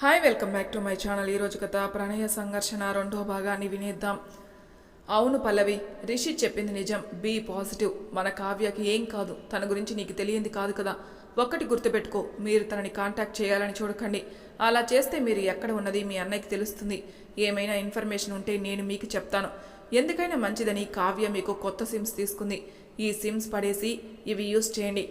Hi welcome back to my channel ఈరోజు కథ ప్రణయ సంఘర్షణ రెండో భాగాన్ని వినేద్దాం. అవును పల్లవి రిషి చెప్పింది నిజం. Be positive. మన కావ్యకి ఏం కాదు. తన గురించి నీకు తెలియంది కాదు కదా. ఒక్కటి గుర్తుపెట్టుకో. మీరు తనని కాంటాక్ట్ చేయాలని చూడకండి. అలా చేస్తే మీరు ఎక్కడ ఉన్నది మీ అన్నయ్యకి తెలుస్తుంది. ఏమైనా ఇన్ఫర్మేషన్ ఉంటే నేను మీకు చెప్తాను. ఎందుకైనా మంచిదని కావ్య మీకు కొత్త సిమ్స్ తీసుకుంది. ఈ సిమ్స్ పడేసి ఇవి యూస్ చేయండి.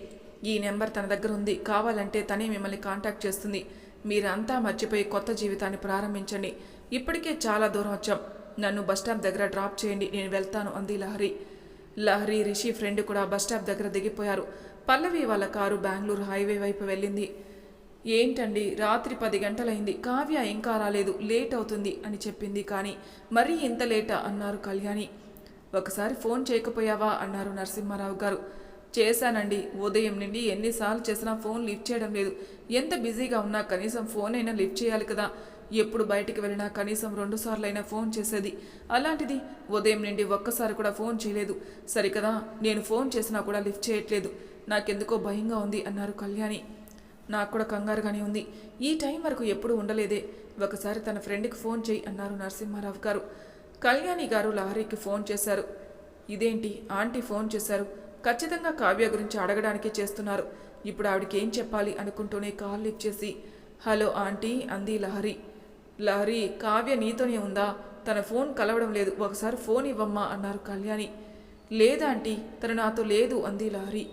ఈ నెంబర్ తన దగ్గర ఉంది. కావాలంటే తనే మిమ్మల్ని కాంటాక్ట్ చేస్తుంది. మీరంతా మర్చిపోయి కొత్త జీవితాన్ని ప్రారంభించండి. ఇప్పటికే చాలా దూరం వచ్చాం. నన్ను బస్టాప్ దగ్గర డ్రాప్ చేయండి నేను వెళ్తాను అంది లహరి. లహరి రిషి ఫ్రెండ్ కూడా బస్టాప్ దగ్గర దిగిపోయారు. పల్లవి వాళ్ళ కారు బెంగళూరు హైవే వైపు వెళ్ళింది. ఏంటండి రాత్రి పది గంటలైంది. కావ్య ఇంకా రాలేదు లేట్ అవుతుంది అని చెప్పింది కానీ మరీ ఇంత లేటా? అన్నారు కళ్యాణి. ఒకసారి ఫోన్ చేయకపోయావా? అన్నారు నరసింహారావు గారు. చేశానండి. ఉదయం నుండి ఎన్నిసార్లు చేసినా ఫోన్ లిఫ్ట్ చేయడం లేదు. ఎంత బిజీగా ఉన్నా కనీసం ఫోన్ అయినా లిఫ్ట్ చేయాలి కదా. ఎప్పుడు బయటికి వెళ్ళినా కనీసం రెండు సార్లు అయినా ఫోన్ చేసేది. అలాంటిది ఉదయం నుండి ఒక్కసారి కూడా ఫోన్ చేయలేదు. సరికదా నేను ఫోన్ చేసినా కూడా లిఫ్ట్ చేయట్లేదు. నాకెందుకో భయంగా ఉంది అన్నారు కళ్యాణి. నాకు కూడా కంగారుగానే ఉంది. ఈ టైం వరకు ఎప్పుడు ఉండలేదే. ఒకసారి తన ఫ్రెండ్కి ఫోన్ చేయి అన్నారు నరసింహారావు గారు. కళ్యాణి గారు లహరికి ఫోన్ చేశారు. ఇదేంటి? ఆంటీ ఫోన్ చేశారు. ఖచ్చితంగా కావ్య గురించి అడగడానికి చేస్తున్నారు. ఇప్పుడు ఆవిడకి ఏం చెప్పాలి అనుకుంటూనే కాల్ లిఫ్ట్ చేసి హలో ఆంటీ అంది లహరి. లహరి కావ్య నీతోనే ఉందా? తన ఫోన్ కలవడం లేదు. ఒకసారి ఫోన్ ఇవ్వమ్మా అన్నారు కళ్యాణి. లేదా ఆంటీ తను నాతో లేదు అంది లహరి.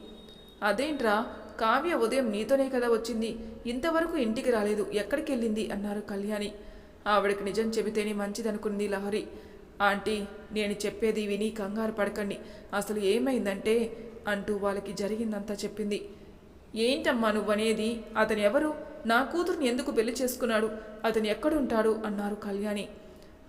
అదేంట్రా? కావ్య ఉదయం నీతోనే కదా వచ్చింది. ఇంతవరకు ఇంటికి రాలేదు. ఎక్కడికి వెళ్ళింది అన్నారు కళ్యాణి. ఆవిడకి నిజం చెబితేనే మంచిదనుకుంది లహరి. ఆంటీ నేను చెప్పేది విని కంగారు పడకండి. అసలు ఏమైందంటే అంటూ వాళ్ళకి జరిగిందంతా చెప్పింది. ఏంటమ్మా నువ్వనేది? అతను ఎవరు నా కూతురుని ఎందుకు పెళ్ళి చేసుకున్నాడు? అతను ఎక్కడుంటాడు? అన్నారు కళ్యాణి.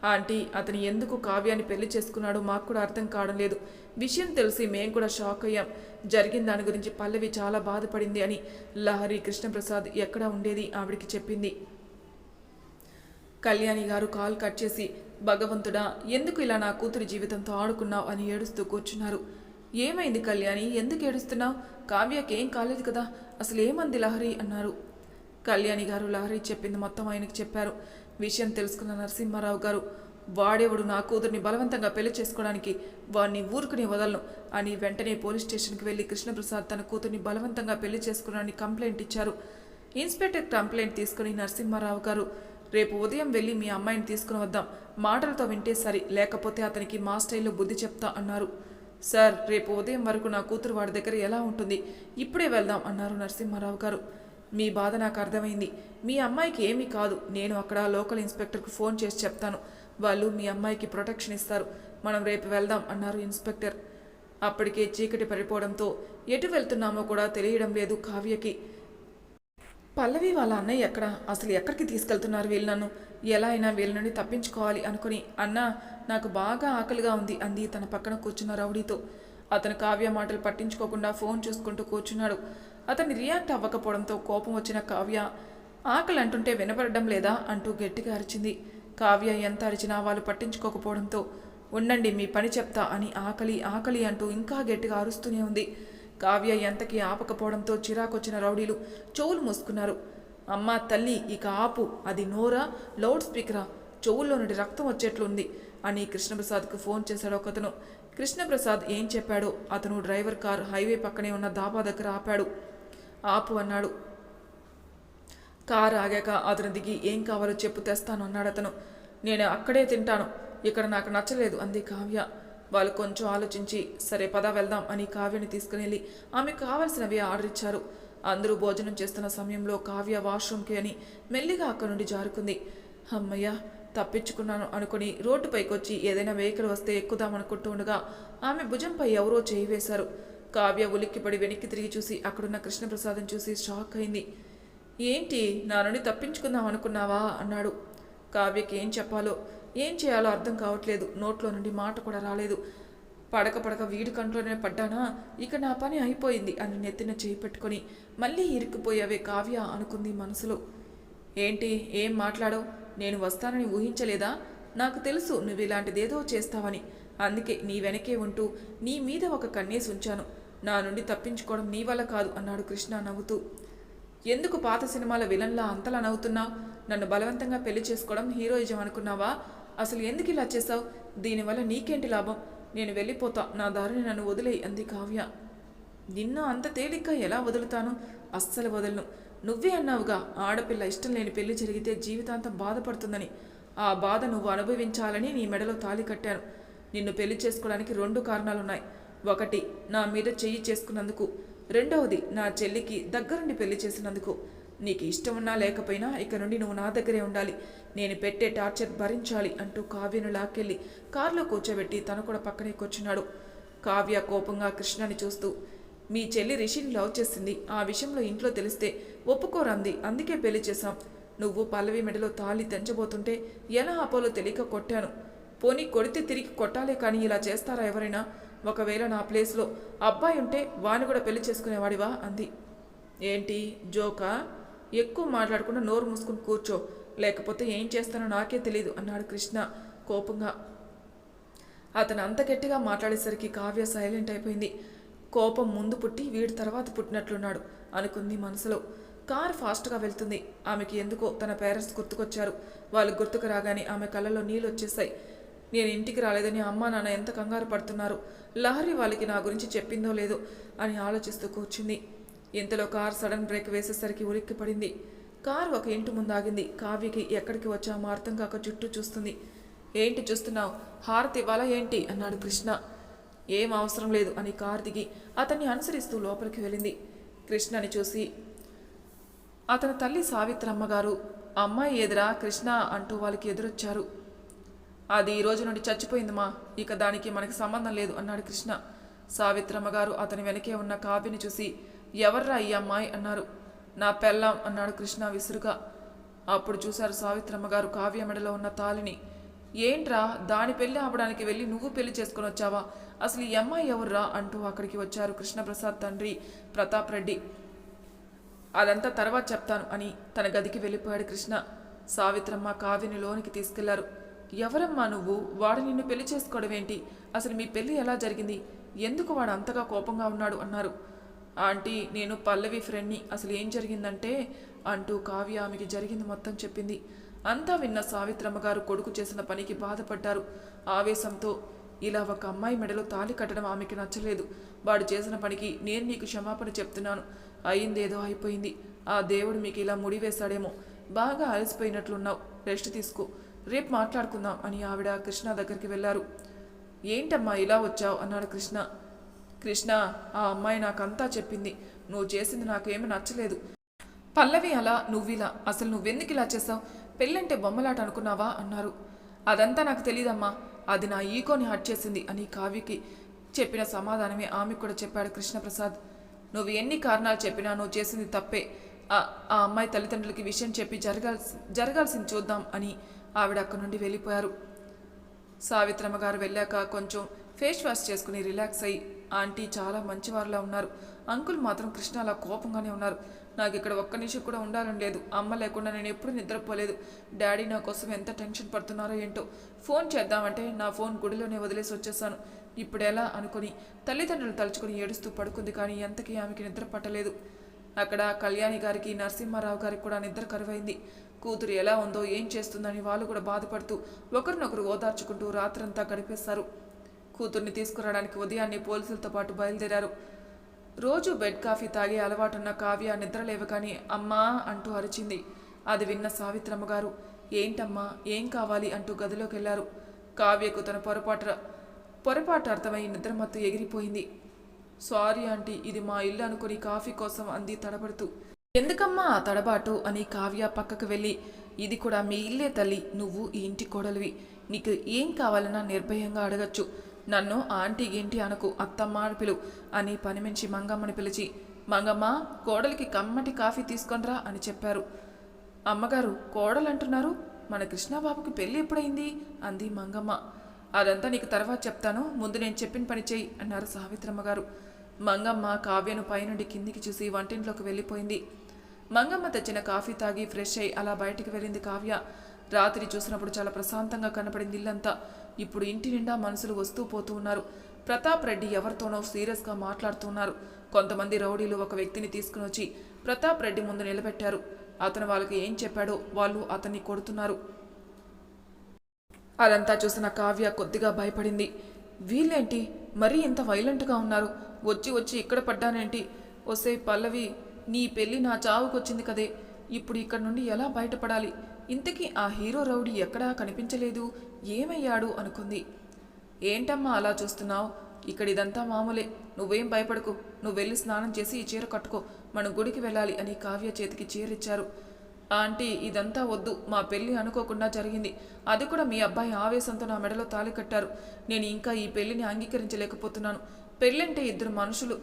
ఆంటీ అతను ఎందుకు కావ్యాన్ని పెళ్ళి చేసుకున్నాడు మాకు కూడా అర్థం కావడం లేదు. విషయం తెలిసి మేం కూడా షాక్ అయ్యాం. జరిగిన దాని గురించి పల్లవి చాలా బాధపడింది అని లహరి కృష్ణప్రసాద్ ఎక్కడ ఉండేది ఆవిడికి చెప్పింది. కళ్యాణి గారు కాల్ కట్ చేసి భగవంతుడా ఎందుకు ఇలా నా కూతురి జీవితంతో ఆడుకున్నావు? అని ఏడుస్తూ కూర్చున్నారు. ఏమైంది కళ్యాణి? ఎందుకు ఏడుస్తున్నావు? కావ్యకేం కాలేదు కదా అసలు ఏమంది లహరి? అన్నారు. కళ్యాణి గారు లహరి చెప్పింది మొత్తం ఆయనకు చెప్పారు. విషయం తెలుసుకున్న నరసింహారావు గారు వాడేవుడు నా కూతుర్ని బలవంతంగా పెళ్ళి చేసుకోవడానికి వాడిని ఊరుకుని వదలను అని వెంటనే పోలీస్ స్టేషన్కి వెళ్ళి కృష్ణప్రసాద్ తన కూతుర్ని బలవంతంగా పెళ్ళి చేసుకున్నాడని కంప్లైంట్ ఇచ్చారు. ఇన్స్పెక్టర్ కంప్లైంట్ తీసుకుని నరసింహారావు గారు రేపు ఉదయం వెళ్ళి మీ అమ్మాయిని తీసుకుని వద్దాం. మాటలతో వింటే సరి లేకపోతే అతనికి మా స్టైల్లో బుద్ధి చెప్తా అన్నారు. సార్ రేపు ఉదయం వరకు నా కూతురు వాడి దగ్గర ఎలా ఉంటుంది? ఇప్పుడే వెళ్దాం అన్నారు నరసింహారావు గారు. మీ బాధ నాకు అర్థమైంది. మీ అమ్మాయికి ఏమీ కాదు. నేను అక్కడ లోకల్ ఇన్స్పెక్టర్కి ఫోన్ చేసి చెప్తాను. వాళ్ళు మీ అమ్మాయికి ప్రొటెక్షన్ ఇస్తారు. మనం రేపు వెళ్దాం అన్నారు ఇన్స్పెక్టర్. అప్పటికే చీకటి పడిపోవడంతో ఎటు వెళ్తున్నామో కూడా తెలియడం లేదు కావ్యకి. పల్లవి వాళ్ళ అన్నయ్య ఎక్కడ? అసలు ఎక్కడికి తీసుకెళ్తున్నారు వీళ్ళు నన్ను? ఎలా అయినా వీళ్ళ నుండి తప్పించుకోవాలి అనుకుని. అన్న నాకు బాగా ఆకలిగా ఉంది అంది తన పక్కన కూర్చున్న రౌడీతో. అతను కావ్య మాటలు పట్టించుకోకుండా ఫోన్ చూసుకుంటూ కూర్చున్నాడు. అతన్ని రియాక్ట్ అవ్వకపోవడంతో కోపం వచ్చిన కావ్య ఆకలి అంటుంటే వినపడడం లేదా అంటూ గట్టిగా అరిచింది. కావ్య ఎంత అరిచినా వాళ్ళు పట్టించుకోకపోవడంతో ఉండండి మీ పని చెప్తా అని ఆకలి ఆకలి అంటూ ఇంకా గట్టిగా అరుస్తూనే ఉంది. కావ్య ఎంతకి ఆపకపోవడంతో చిరాకొచ్చిన రౌడీలు చెవులు మూసుకున్నారు. అమ్మా తల్లి ఇక ఆపు అది నోరా లౌడ్ స్పీకరా? చెవుల్లో నుండి రక్తం వచ్చేట్లుంది అని కృష్ణప్రసాద్కు ఫోన్ చేశాడు ఒకతను. కృష్ణప్రసాద్ ఏం చెప్పాడో అతను డ్రైవర్ కార్ హైవే పక్కనే ఉన్న దాబా దగ్గర ఆపాడు. ఆపు అన్నాడు. కారు ఆగాక అతను దిగి ఏం కావాలో చెప్పు తెస్తాను అన్నాడు అతను నేను అక్కడే తింటాను. ఇక్కడ నాకు నచ్చలేదు అంది కావ్య. వాళ్ళు కొంచెం ఆలోచించి సరే పద వెళ్దాం అని కావ్యని తీసుకుని వెళ్ళి ఆమెకు కావలసినవి ఆర్డర్ ఇచ్చారు. అందరూ భోజనం చేస్తున్న సమయంలో కావ్య వాష్రూమ్కి అని మెల్లిగా అక్కడి నుండి జారుకుంది. అమ్మయ్య తప్పించుకున్నాను అనుకుని రోడ్డుపైకి వచ్చి ఏదైనా వెహికల్ వస్తే ఎక్కుదాం ఉండగా ఆమె భుజంపై ఎవరో చేయి వేశారు. కావ్య ఉలిక్కిపడి వెనక్కి తిరిగి చూసి అక్కడున్న కృష్ణప్రసాదం చూసి షాక్ అయింది. ఏంటి నా నుండి తప్పించుకుందాం అనుకున్నావా? అన్నాడు. కావ్యకి ఏం చెప్పాలో ఏం చేయాలో అర్థం కావట్లేదు. నోట్లో నుండి మాట కూడా రాలేదు. పడక పడక వీడి కంట్లోనే పడ్డానా? ఇక నా పని అయిపోయింది అని నెత్తిన చేయి పెట్టుకొని మళ్ళీ ఇరుక్కుపోయావే కావ్య అనుకుంది మనసులో. ఏంటి? ఏం మాట్లాడవు? నేను వస్తానని ఊహించలేదా? నాకు తెలుసు నువ్వు ఇలాంటిదేదో చేస్తావని. అందుకే నీ వెనకే ఉంటూ నీ మీద ఒక కన్నేసి ఉంచాను. నా నుండి తప్పించుకోవడం నీ వల్ల కాదు అన్నాడు కృష్ణ నవ్వుతూ. ఎందుకు పాత సినిమాల విలన్లా అంతలా నవ్వుతున్నావు? నన్ను బలవంతంగా పెళ్ళి చేసుకోవడం హీరోయిజం అనుకున్నావా? అసలు ఎందుకు ఇలా చేసావు దీనివల్ల నీకేంటి లాభం? నేను వెళ్ళిపోతా. నా దారిని నన్ను వదిలేయి అంది కావ్య. నిన్ను అంత తేలిగ్గా ఎలా వదులుతాను? అస్సలు వదలను. నువ్వే అన్నావుగా ఆడపిల్ల ఇష్టం లేని పెళ్ళి జరిగితే జీవితాంతం బాధపడుతుందని. ఆ బాధ నువ్వు అనుభవించాలని నీ మెడలో తాళి కట్టాను. నిన్ను పెళ్ళి చేసుకోవడానికి రెండు కారణాలున్నాయి. ఒకటి నా మీద చెయ్యి చేసుకున్నందుకు. రెండవది నా చెల్లికి దగ్గరుండి పెళ్ళి చేసినందుకు. నీకు ఇష్టం ఉన్నా లేకపోయినా ఇక నుండి నువ్వు నా దగ్గరే ఉండాలి. నేను పెట్టే టార్చర్ భరించాలి అంటూ కావ్యను లాక్కెళ్ళి కారులో కూర్చోబెట్టి తను కూడా పక్కనే కూర్చున్నాడు. కావ్య కోపంగా కృష్ణని చూస్తూ మీ చెల్లి రిషిని లవ్ చేసింది. ఆ విషయంలో ఇంట్లో తెలిస్తే ఒప్పుకోరంది. అందుకే పెళ్ళి చేశాం. నువ్వు పల్లవి మెడలో తాళి తెంచబోతుంటే ఎలా ఆపోలో తెలియక కొట్టాను. పోనీ కొడితే తిరిగి కొట్టాలే కానీ ఇలా చేస్తారా ఎవరైనా? ఒకవేళ నా ప్లేస్లో అబ్బాయి ఉంటే వాని కూడా పెళ్ళి చేసుకునేవాడివా? అంది. ఏంటి? జోకా? ఎక్కువ మాట్లాడకుండా నోరు మూసుకుని కూర్చో. లేకపోతే ఏం చేస్తానో నాకే తెలియదు అన్నాడు కృష్ణ కోపంగా. అతను అంత గట్టిగా మాట్లాడేసరికి కావ్య సైలెంట్ అయిపోయింది. కోపం ముందు పుట్టి వీడి తర్వాత పుట్టినట్లున్నాడు అనుకుంది మనసులో. కారు ఫాస్ట్గా వెళ్తుంది. ఆమెకి ఎందుకో తన పేరెంట్స్ గుర్తుకొచ్చారు. వాళ్ళు గుర్తుకు రాగానే ఆమె కళ్ళలో నీళ్ళు వచ్చేసాయి నేను ఇంటికి రాలేదని అమ్మా నాన్న ఎంత కంగారు పడుతున్నారు? లహరి వాళ్ళకి నా గురించి చెప్పిందో లేదో అని ఆలోచిస్తూ కూర్చుంది. ఇంతలో కార్ సడన్ బ్రేక్ వేసేసరికి ఉలిక్కి పడింది కార్ ఒక ఇంటి ముందు ఆగింది కావ్యకి ఎక్కడికి వచ్చామో అర్థం కాక చుట్టూ చూస్తుంది. ఏంటి చూస్తున్నావు? హారతి ఇవ్వాలా ఏంటి? అన్నాడు కృష్ణ. ఏం అవసరం లేదు అని కారు దిగి అతన్ని అనుసరిస్తూ లోపలికి వెళ్ళింది. కృష్ణని చూసి అతని తల్లి సావిత్రమ్మ గారు అమ్మాయి ఎదురా కృష్ణ అంటూ వాళ్ళకి ఎదురొచ్చారు. అది ఈ రోజు నుండి చచ్చిపోయిందమ్మా ఇక దానికి మనకి సంబంధం లేదు అన్నాడు కృష్ణ. సావిత్రమ్మ గారు అతని వెనకే ఉన్న కావ్యని చూసి ఎవర్రా ఈ అమ్మాయి అన్నారు. నా పెళ్ళాం అన్నాడు కృష్ణ విసురుగా. అప్పుడు చూశారు సావిత్రమ్మ గారు కావ్య మెడలో ఉన్న తాలిని ఏంట్రా దాని పెళ్ళి ఆపడానికి వెళ్ళి నువ్వు పెళ్ళి చేసుకుని వచ్చావా? అసలు ఈ అమ్మాయి ఎవర్రా అంటూ అక్కడికి వచ్చారు కృష్ణప్రసాద్ తండ్రి ప్రతాప్ రెడ్డి. అదంతా తర్వాత చెప్తాను అని తన గదికి వెళ్ళిపోయాడు కృష్ణ. సావిత్రమ్మ కావ్యని లోనికి తీసుకెళ్ళారు. ఎవరమ్మా నువ్వు? వాడు నిన్ను పెళ్ళి చేసుకోవడం ఏంటి? అసలు మీ పెళ్ళి ఎలా జరిగింది? ఎందుకు వాడు అంతగా కోపంగా ఉన్నాడు? అన్నారు. ఆంటీ నేను పల్లవి ఫ్రెండ్ని. అసలు ఏం జరిగిందంటే అంటూ కావ్య ఆమెకి జరిగింది మొత్తం చెప్పింది. అంతా విన్న సావిత్రమ్మ గారు కొడుకు చేసిన పనికి బాధపడ్డారు. ఆవేశంతో ఇలా ఒక అమ్మాయి మెడలో తాళి కట్టడం ఆమెకి నచ్చలేదు. వాడు చేసిన పనికి నేను నీకు క్షమాపణ చెప్తున్నాను. అయిందేదో అయిపోయింది. ఆ దేవుడు మీకు ఇలా ముడివేశాడేమో బాగా అలసిపోయినట్లున్నావు. రెస్ట్ తీసుకో. రేపు మాట్లాడుకుందాం అని ఆవిడ కృష్ణ దగ్గరికి వెళ్ళారు. ఏంటమ్మా ఇలా వచ్చావు? అన్నాడు కృష్ణ. కృష్ణ ఆ అమ్మాయి నాకంతా చెప్పింది. నువ్వు చేసింది నాకేమీ నచ్చలేదు. పల్లవి అలా నువ్విలా? అసలు నువ్వెందుకు ఇలా చేసావు పెళ్ళంటే బొమ్మలాట అనుకున్నావా? అన్నారు. అదంతా నాకు తెలియదమ్మా అది నా ఈకోని హట్ చేసింది అని కావ్యకి చెప్పిన సమాధానమే ఆమె కూడా చెప్పాడు కృష్ణప్రసాద్. నువ్వు ఎన్ని కారణాలు చెప్పినా నువ్వు చేసింది తప్పే. ఆ ఆ అమ్మాయి తల్లిదండ్రులకి విషయం చెప్పి జరగాల్సి జరగాల్సింది చూద్దాం అని ఆవిడ అక్కడి నుండి వెళ్ళిపోయారు. సావిత్రమ్మ గారు వెళ్ళాక కొంచెం ఫేస్ వాష్ చేసుకుని రిలాక్స్ అయ్యి ఆంటీ చాలా మంచివారిలా ఉన్నారు. అంకుల్ మాత్రం కృష్ణ అలా కోపంగానే ఉన్నారు. నాకు ఇక్కడ ఒక్క నిమిషం కూడా ఉండాలని లేదు. అమ్మ లేకుండా నేను ఎప్పుడూ నిద్రపోలేదు. డాడీ నా కోసం ఎంత టెన్షన్ పడుతున్నారో ఏంటో ఫోన్ చేద్దామంటే నా ఫోన్ గుడిలోనే వదిలేసి వచ్చేసాను. ఇప్పుడు ఎలా అనుకుని తల్లిదండ్రులు తలుచుకుని ఏడుస్తూ పడుకుంది కానీ ఎంతకీ ఆమెకి నిద్ర పట్టలేదు. అక్కడ కళ్యాణి గారికి నరసింహారావు గారికి కూడా నిద్ర కరువైంది. కూతురు ఎలా ఉందో ఏం చేస్తుందని వాళ్ళు కూడా బాధపడుతూ ఒకరినొకరు ఓదార్చుకుంటూ రాత్రంతా గడిపేశారు. కూతుర్ని తీసుకురావడానికి ఉదయాన్నే పోలీసులతో పాటు బయలుదేరారు. రోజు బెడ్ కాఫీ తాగే అలవాటున్న కావ్య నిద్ర కానీ అమ్మా అంటూ అరిచింది. అది విన్న సావిత్రమ్మ గారు ఏంటమ్మా ఏం కావాలి? అంటూ గదిలోకి వెళ్ళారు కావ్యకు తన పొరపాటు పొరపాటు అర్థమై నిద్రమత్తు ఎగిరిపోయింది. సారీ ఆంటీ ఇది మా ఇల్లు అనుకుని కాఫీ కోసం అంది తడబడుతూ. ఎందుకమ్మా ఆ తడబాటు? అని కావ్య పక్కకు వెళ్ళి ఇది కూడా మీ ఇల్లే తల్లి నువ్వు ఈ ఇంటి కోడలివి. నీకు ఏం కావాలన్నా నిర్భయంగా అడగచ్చు. నన్ను ఆంటీ ఏంటి అనకు అత్తమ్మ అని పిలు అని పనిమించి మంగమ్మని పిలిచి మంగమ్మ కోడలికి కమ్మటి కాఫీ తీసుకొనిరా అని చెప్పారు. అమ్మగారు కోడలంటున్నారు మన కృష్ణబాబుకి పెళ్ళి ఎప్పుడైంది అంది మంగమ్మ. అదంతా నీకు తర్వాత చెప్తాను ముందు నేను చెప్పిన పని చెయ్యి అన్నారు సావిత్రమ్మ గారు మంగమ్మ కావ్యను పైనుండి కిందికి చూసి వంటింట్లోకి వెళ్ళిపోయింది. మంగమ్మ తెచ్చిన కాఫీ తాగి ఫ్రెష్ అయి అలా బయటికి వెళ్ళింది కావ్య. రాత్రి చూసినప్పుడు చాలా ప్రశాంతంగా కనపడింది ఇల్లంతా. ఇప్పుడు ఇంటి నిండా మనుషులు వస్తూ పోతూ ఉన్నారు. ప్రతాప్ రెడ్డి ఎవరితోనో సీరియస్గా మాట్లాడుతున్నారు కొంతమంది రౌడీలు ఒక వ్యక్తిని తీసుకుని వచ్చి ప్రతాప్ రెడ్డి ముందు నిలబెట్టారు. అతను వాళ్ళకి ఏం చెప్పాడో వాళ్ళు అతన్ని కొడుతున్నారు. అదంతా చూసిన కావ్య కొద్దిగా భయపడింది. వీళ్ళేంటి? మరీ ఇంత వైలెంట్గా ఉన్నారు. వచ్చి వచ్చి ఇక్కడ పడ్డానేంటి? వస్తే పల్లవి నీ పెళ్ళి నా చావుకొచ్చింది కదే. ఇప్పుడు ఇక్కడ నుండి ఎలా బయటపడాలి? ఇంతకీ ఆ హీరో రౌడీ ఎక్కడా కనిపించలేదు? ఏమయ్యాడు? అనుకుంది. ఏంటమ్మా అలా చూస్తున్నావు? ఇక్కడ ఇదంతా మామూలే. నువ్వేం భయపడకు. నువ్వు వెళ్ళి స్నానం చేసి ఈ చీర కట్టుకో. మనం గుడికి వెళ్ళాలి అని కావ్య చేతికి చీరిచ్చారు. ఆంటీ ఇదంతా వద్దు. మా పెళ్ళి అనుకోకుండా జరిగింది. అది కూడా మీ అబ్బాయి ఆవేశంతో నా మెడలో తాళి కట్టారు. నేను ఇంకా ఈ పెళ్ళిని అంగీకరించలేకపోతున్నాను. పెళ్ళంటే ఇద్దరు మనుషులు.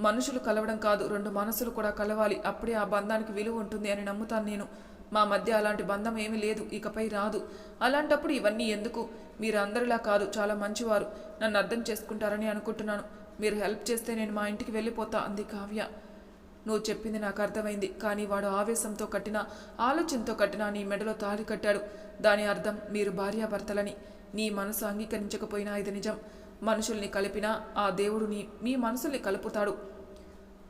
మనుషులు కలవడం కాదు. రెండు మనసులు కూడా కలవాలి. అప్పుడే ఆ బంధానికి విలువ ఉంటుంది అని నమ్ముతాను నేను. మా మధ్య అలాంటి బంధం ఏమీ లేదు ఇకపై రాదు. అలాంటప్పుడు ఇవన్నీ ఎందుకు? మీరు అందరిలా కాదు చాలా మంచివారు. నన్ను అర్థం చేసుకుంటారని అనుకుంటున్నాను. మీరు హెల్ప్ చేస్తే నేను మా ఇంటికి వెళ్ళిపోతా అంది కావ్య. నువ్వు చెప్పింది నాకు అర్థమైంది కానీ వాడు ఆవేశంతో కట్టిన ఆలోచనతో కట్టిన నీ మెడలో తాళి కట్టాడు. దాని అర్థం మీరు భార్యాభర్తలని. నీ మనసు అంగీకరించకపోయినా ఇది నిజం. మనుషుల్ని కలిపినా ఆ దేవుడు నీ మీ మనసుల్ని కలుపుతాడు.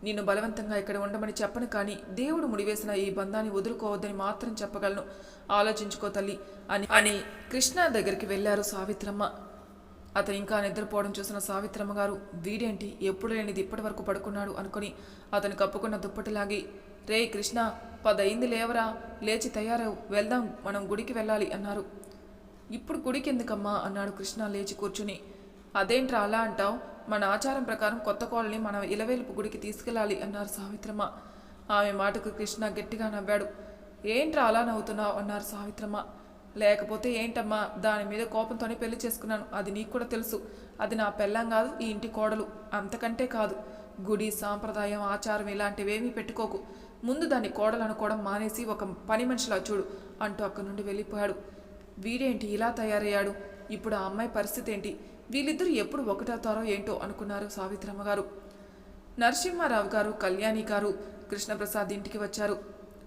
నిన్ను బలవంతంగా ఇక్కడ ఉండమని చెప్పను కానీ దేవుడు ముడివేసిన ఈ బంధాన్ని వదులుకోవద్దని మాత్రం చెప్పగలను. ఆలోచించుకో తల్లి అని అని కృష్ణ దగ్గరికి వెళ్ళారు సావిత్రమ్మ. అతను ఇంకా నిద్రపోవడం చూసిన సావిత్రమ్మ గారు వీడేంటి? ఎప్పుడు లేనిది ఇప్పటి వరకు పడుకున్నాడు అనుకుని అతను కప్పుకున్న దుప్పటిలాగి రే కృష్ణ పదయింది లేవరా? లేచి తయారవు వెళ్దాం మనం గుడికి వెళ్ళాలి అన్నారు. ఇప్పుడు గుడికి ఎందుకమ్మా అన్నాడు కృష్ణ లేచి కూర్చుని. అదేంట్రా అలా అంటావు? మన ఆచారం ప్రకారం కొత్త కోళ్ళని మనం ఇలవేలుపు గుడికి తీసుకెళ్ళాలి అన్నారు సావిత్రమ్మ. ఆమె మాటకు కృష్ణ గట్టిగా నవ్వాడు. ఏంట్రా అలా నవ్వుతున్నావు? అన్నారు సావిత్రమ్మ. లేకపోతే ఏంటమ్మా దాని మీద కోపంతోనే పెళ్ళి చేసుకున్నాను. అది నీకు కూడా తెలుసు. అది నా పెళ్ళం కాదు ఈ ఇంటి కోడలు. అంతకంటే కాదు. గుడి సాంప్రదాయం ఆచారం ఇలాంటివేమీ పెట్టుకోకు. ముందు దాన్ని కోడలు అనుకోవడం మానేసి ఒక పని మనిషిలా చూడు అంటూ అక్కడి నుండి వెళ్ళిపోయాడు. వీడేంటి ఇలా తయారయ్యాడు? ఇప్పుడు ఆ అమ్మాయి పరిస్థితి ఏంటి? వీళ్ళిద్దరూ ఎప్పుడు ఒకటవుతారో ఏంటో అనుకున్నారు సావిత్రమ్మ గారు. నరసింహారావు గారు కళ్యాణి గారు కృష్ణప్రసాద్ ఇంటికి వచ్చారు.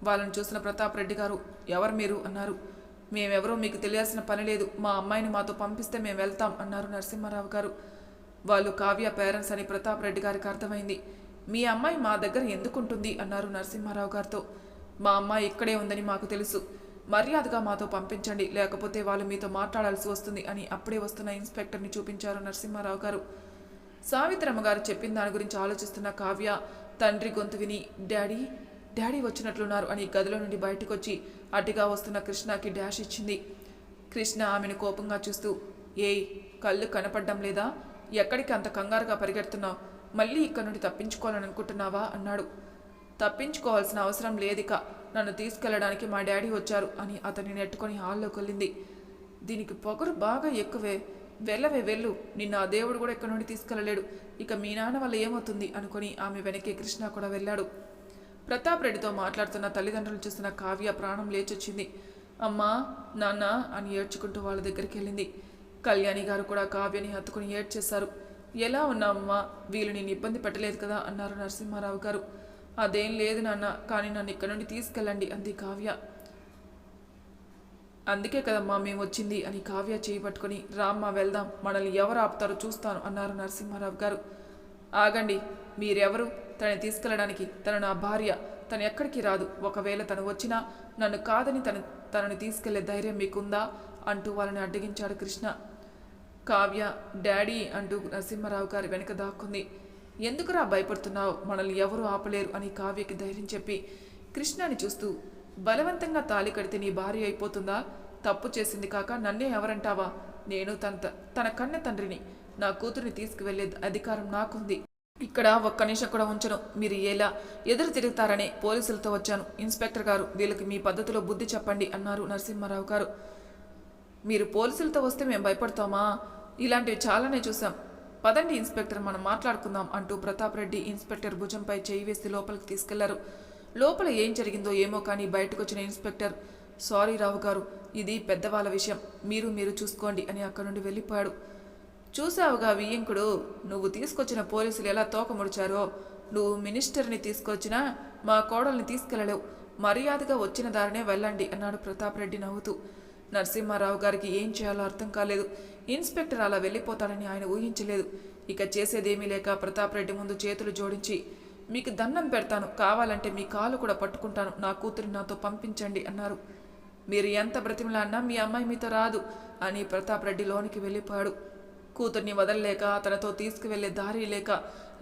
వాళ్ళని చూసిన ప్రతాప్ రెడ్డి గారు ఎవరు మీరు? అన్నారు. మేమెవరో మీకు తెలియాల్సిన పని లేదు. మా అమ్మాయిని మాతో పంపిస్తే మేము వెళ్తాం అన్నారు నరసింహారావు గారు. వాళ్ళు కావ్య పేరెంట్స్ అని ప్రతాప్ రెడ్డి గారికి అర్థమైంది. మీ అమ్మాయి మా దగ్గర ఎందుకుంటుంది? అన్నారు నరసింహారావు గారితో. మా అమ్మాయి ఇక్కడే ఉందని మాకు తెలుసు. మర్యాదగా మాతో పంపించండి. లేకపోతే వాళ్ళు మీతో మాట్లాడాల్సి వస్తుంది అని అప్పుడే వస్తున్న ఇన్స్పెక్టర్ని చూపించారు నరసింహారావు గారు. సావిత్రమ్మ గారు చెప్పిన దాని గురించి ఆలోచిస్తున్న కావ్య తండ్రి గొంతు విని డాడీ డాడీ వచ్చినట్లున్నారు అని గదిలో నుండి బయటకు వచ్చి అటుగా వస్తున్న కృష్ణకి డాష్ ఇచ్చింది. కృష్ణ ఆమెను కోపంగా చూస్తూ ఏయ్ కళ్ళు కనపడ్డం లేదా? ఎక్కడికి అంత కంగారుగా పరిగెడుతున్నావు? మళ్ళీ ఇక్కడ నుండి తప్పించుకోవాలని అనుకుంటున్నావా అన్నాడు. తప్పించుకోవాల్సిన అవసరం లేదిక. నన్ను తీసుకెళ్ళడానికి మా డాడీ వచ్చారు అని అతన్ని నెట్టుకొని హాల్లోకి వెళ్ళింది. దీనికి పొగరు బాగా ఎక్కువే. వెళ్ళవే వెళ్ళు. నిన్న ఆ దేవుడు కూడా ఇక్కడ నుండి తీసుకెళ్ళలేడు ఇక మీ నాన్న వల్ల ఏమవుతుంది అనుకొని ఆమె వెనకే కృష్ణ కూడా వెళ్ళాడు. ప్రతాప్ రెడ్డితో మాట్లాడుతున్న తల్లిదండ్రులు చూసిన కావ్య ప్రాణం లేచొచ్చింది. అమ్మా నాన్న అని ఏడ్చుకుంటూ వాళ్ళ దగ్గరికి వెళ్ళింది. కళ్యాణి గారు కూడా కావ్యని హత్తుకుని ఏడ్చేశారు. ఎలా ఉన్నావమ్మా? వీళ్ళు నేను ఇబ్బంది పెట్టలేదు కదా? అన్నారు నరసింహారావు గారు. అదేం లేదు నాన్న కానీ నన్ను ఇక్కడ నుండి తీసుకెళ్ళండి అంది కావ్య. అందుకే కదమ్మా మేము వచ్చింది అని కావ్య చేయి పట్టుకొని రామ్మ వెళ్దాం మనల్ని ఎవరు ఆపుతారో చూస్తాను అన్నారు నరసింహారావు గారు. ఆగండి మీరెవరు? తనని తీసుకెళ్ళడానికి తను నా భార్య తను ఎక్కడికి రాదు. ఒకవేళ తను వచ్చినా నన్ను కాదని తను తనని తీసుకెళ్ళే ధైర్యం మీకుందా? అంటూ వాళ్ళని అడ్డగించాడు కృష్ణ. కావ్య డాడీ అంటూ నరసింహారావు గారి వెనుక దాక్కుంది. ఎందుకురా భయపడుతున్నావు? మనల్ని ఎవరు ఆపలేరు అని కావ్యకి ధైర్యం చెప్పి కృష్ణని చూస్తూ బలవంతంగా తాలి కడితే నీ భార్య అయిపోతుందా? తప్పు చేసింది కాక నన్నే ఎవరంటావా? నేను తన తన కన్న తండ్రిని నా కూతురిని తీసుకువెళ్ళే అధికారం నాకుంది. ఇక్కడ ఒక్క నిమిషం కూడా ఉంచను. మీరు ఎలా ఎదురు తిరుగుతారనే పోలీసులతో వచ్చాను. ఇన్స్పెక్టర్ గారు వీళ్ళకి మీ పద్ధతిలో బుద్ధి చెప్పండి అన్నారు నరసింహారావు గారు. మీరు పోలీసులతో వస్తే మేము భయపడతామా? ఇలాంటివి చాలానే చూసాం పదండి ఇన్స్పెక్టర్. మనం మాట్లాడుకుందాం అంటూ ప్రతాప్ రెడ్డి ఇన్స్పెక్టర్ భుజంపై చేయి వేసి లోపలికి తీసుకెళ్ళారు. లోపల ఏం జరిగిందో ఏమో కానీ బయటకు వచ్చిన ఇన్స్పెక్టర్ సారీ రావు గారు ఇది పెద్దవాళ్ళ విషయం. మీరు మీరు చూసుకోండి అని అక్కడి నుండి వెళ్ళిపోయాడు. చూసావుగా వియ్యంకుడు నువ్వు తీసుకొచ్చిన పోలీసులు ఎలా తోకముడిచారో నువ్వు మినిస్టర్ని తీసుకొచ్చినా మా కోడల్ని తీసుకెళ్ళలేవు మర్యాదగా వచ్చిన దారినే వెళ్ళండి అన్నాడు ప్రతాప్ రెడ్డి నవ్వుతూ. నరసింహారావు గారికి ఏం చేయాలో అర్థం కాలేదు. ఇన్స్పెక్టర్ అలా వెళ్ళిపోతాడని ఆయన ఊహించలేదు. ఇక చేసేదేమీ లేక ప్రతాప్ రెడ్డి ముందు చేతులు జోడించి మీకు దండం పెడతాను. కావాలంటే మీ కాలు కూడా పట్టుకుంటాను. నా కూతురిని నాతో పంపించండి అన్నారు. మీరు ఎంత బ్రతిమలాడినా మీ అమ్మాయి మీతో రాదు అని ప్రతాప్ రెడ్డి లోనికి వెళ్ళిపోయాడు. కూతుర్ని వదలలేక తనతో తీసుకువెళ్ళే దారి లేక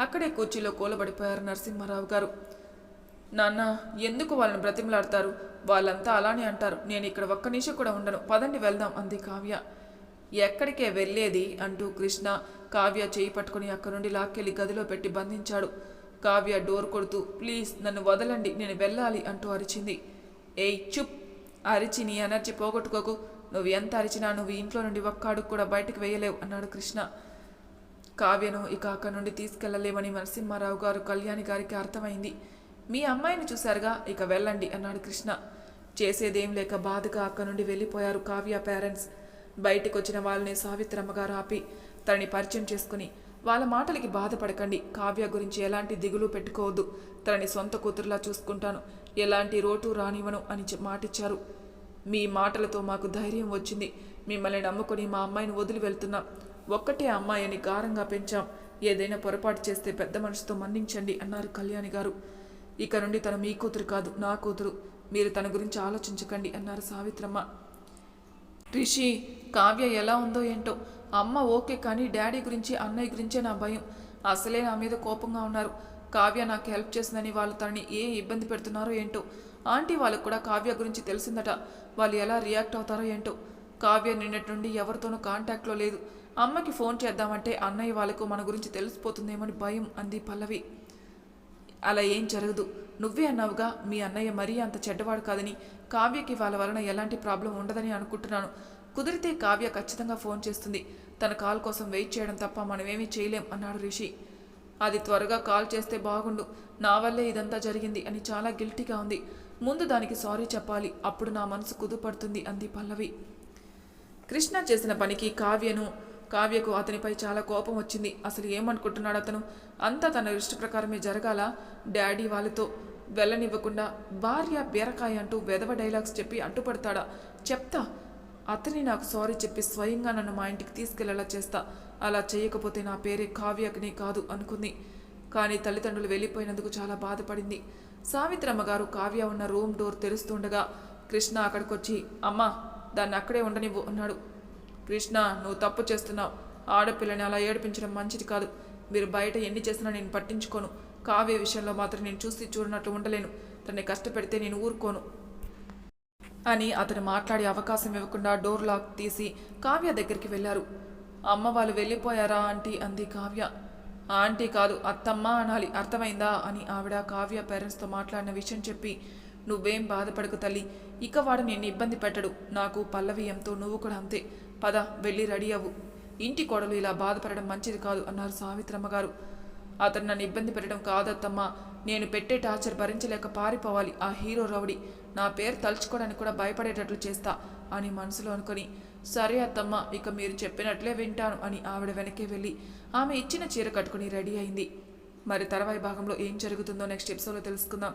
అక్కడే కుర్చీలో కూలబడిపోయారు నరసింహారావు గారు. నాన్న ఎందుకు వాళ్ళని బ్రతిమలాడతారు? వాళ్ళంతా అలానే అంటారు. నేను ఇక్కడ ఒక్క నిమిషం కూడా ఉండను. పదండి వెళ్దాం అంది కావ్య. ఎక్కడికే వెళ్ళేది? అంటూ కృష్ణ కావ్య చేయి పట్టుకుని అక్కడి నుండి లాక్కెళ్ళి గదిలో పెట్టి బంధించాడు. కావ్య డోర్ కొడుతూ ప్లీజ్ నన్ను వదలండి నేను వెళ్ళాలి అంటూ అరిచింది. ఏయ్ చుప్ అరిచి నీ ఎనర్జీ పోగొట్టుకోకు. నువ్వు ఎంత అరిచినా నువ్వు ఇంట్లో నుండి ఒక్క అడుగు కూడా బయటకు వేయలేవు అన్నాడు కృష్ణ. కావ్యను ఇక అక్కడి నుండి తీసుకెళ్ళలేమని నరసింహారావు గారు కళ్యాణి గారికి అర్థమైంది. మీ అమ్మాయిని చూశారుగా? ఇక వెళ్ళండి అన్నాడు కృష్ణ. చేసేదేం లేక బాధగా అక్కడి నుండి వెళ్ళిపోయారు కావ్య పేరెంట్స్. బయటకు వచ్చిన వాళ్ళని సావిత్రమ్మగారు ఆపి తనని పరిచయం చేసుకుని వాళ్ళ మాటలకి బాధపడకండి. కావ్య గురించి ఎలాంటి దిగులు పెట్టుకోవద్దు. తనని సొంత కూతురులా చూసుకుంటాను. ఎలాంటి రోటు రానివ్వను అని మాటిచ్చారు. మీ మాటలతో మాకు ధైర్యం వచ్చింది. మిమ్మల్ని నమ్ముకొని మా అమ్మాయిని వదిలి వెళ్తున్నాం. ఒక్కటే అమ్మాయిని గారంగా పెంచాం. ఏదైనా పొరపాటు చేస్తే పెద్ద మనసుతో మన్నించండి అన్నారు కళ్యాణి గారు. ఇక నుండి తను మీ కూతురు కాదు నా కూతురు. మీరు తన గురించి ఆలోచించకండి అన్నారు సావిత్రమ్మ. రిషి కావ్య ఎలా ఉందో ఏంటో. అమ్మ ఓకే కానీ డాడీ గురించి అన్నయ్య గురించే నా భయం. అసలే నా మీద కోపంగా ఉన్నారు. కావ్య నాకు హెల్ప్ చేసిందని వాళ్ళు తనని ఏ ఇబ్బంది పెడుతున్నారో ఏంటో. ఆంటీ వాళ్ళకు కూడా కావ్య గురించి తెలిసిందట. వాళ్ళు ఎలా రియాక్ట్ అవుతారో ఏంటో. కావ్య నిన్నటి నుండి ఎవరితోనూ కాంటాక్ట్లో లేదు. అమ్మకి ఫోన్ చేద్దామంటే అన్నయ్య వాళ్ళకు మన గురించి తెలిసిపోతుందేమని భయం అంది పల్లవి. అలా ఏం జరగదు. నువ్వే అన్నావుగా మీ అన్నయ్య మరీ అంత చెడ్డవాడు కాదని కావ్యకి వాళ్ళ వలన ఎలాంటి ప్రాబ్లం ఉండదని అనుకుంటున్నాను. కుదిరితే కావ్య ఖచ్చితంగా ఫోన్ చేస్తుంది. తన కాల్ కోసం వెయిట్ చేయడం తప్ప మనమేమీ చేయలేం అన్నాడు రిషి. అది త్వరగా కాల్ చేస్తే బాగుండు. నా వల్లే ఇదంతా జరిగింది అని చాలా గిల్టీగా ఉంది. ముందు దానికి సారీ చెప్పాలి. అప్పుడు నా మనసు కుదుపడుతుంది అంది పల్లవి. కృష్ణ చేసిన పనికి కావ్యను కావ్యకు అతనిపై చాలా కోపం వచ్చింది. అసలు ఏమనుకుంటున్నాడు అతను? అంతా తన ఇష్ట ప్రకారమే జరగాల? డాడీ వాళ్ళతో వెళ్ళనివ్వకుండా భార్య బీరకాయ అంటూ వెదవ డైలాగ్స్ చెప్పి అంటుపడతాడా? చెప్తా. అతని నాకు సారీ చెప్పి స్వయంగా నన్ను మా ఇంటికి తీసుకెళ్ళేలా చేస్తా. అలా చేయకపోతే నా పేరే కావ్యకనే కాదు అనుకుంది. కానీ తల్లిదండ్రులు వెళ్ళిపోయినందుకు చాలా బాధపడింది. సావిత్రమ్మ గారు కావ్య ఉన్న రూమ్ డోర్ తెరుస్తుండగా కృష్ణ అక్కడికొచ్చి అమ్మా దాన్ని అక్కడే ఉండనివ్వు అన్నాడు. కృష్ణ నువ్వు తప్పు చేస్తున్నావు ఆడపిల్లని అలా ఏడిపించడం మంచిది కాదు. మీరు బయట ఎన్ని చేసినా నేను పట్టించుకోను. కావ్య విషయంలో మాత్రం నేను చూసి చూడనట్లు ఉండలేను. తనని కష్టపెడితే నేను ఊరుకోను. అని అతను మాట్లాడే అవకాశం ఇవ్వకుండా డోర్ లాక్ తీసి కావ్య దగ్గరికి వెళ్ళారు. అమ్మ వాళ్ళు వెళ్ళిపోయారా ఆంటీ? అంది కావ్య. ఆంటీ కాదు అత్తమ్మ అనాలి. అర్థమైందా? అని ఆవిడ కావ్య పేరెంట్స్తో మాట్లాడిన విషయం చెప్పి నువ్వేం బాధపడకు తల్లి. ఇక వాడు నిన్ను ఇబ్బంది పెట్టడు. నాకు పల్లవి ఎంతో నువ్వు కూడా అంతే. పద వెళ్ళి రెడీ అవ్వు. ఇంటి కోడలు ఇలా బాధపడడం మంచిది కాదు అన్నారు సావిత్రమ్మ గారు అతను నన్ను ఇబ్బంది పెట్టడం కాదత్తమ్మా. నేను పెట్టే టార్చర్ భరించలేక పారిపోవాలి. ఆ హీరో రౌడీ. నా పేరు తలుచుకోవడానికి కూడా భయపడేటట్లు చేస్తా అని మనసులో అనుకొని సరే అత్తమ్మ ఇక మీరు చెప్పినట్లే వింటాను అని ఆవిడ వెనకే వెళ్ళి ఆమె ఇచ్చిన చీర కట్టుకుని రెడీ అయింది. మరి తర్వాయి భాగంలో ఏం జరుగుతుందో నెక్స్ట్ ఎపిసోడ్లో తెలుసుకుందాం.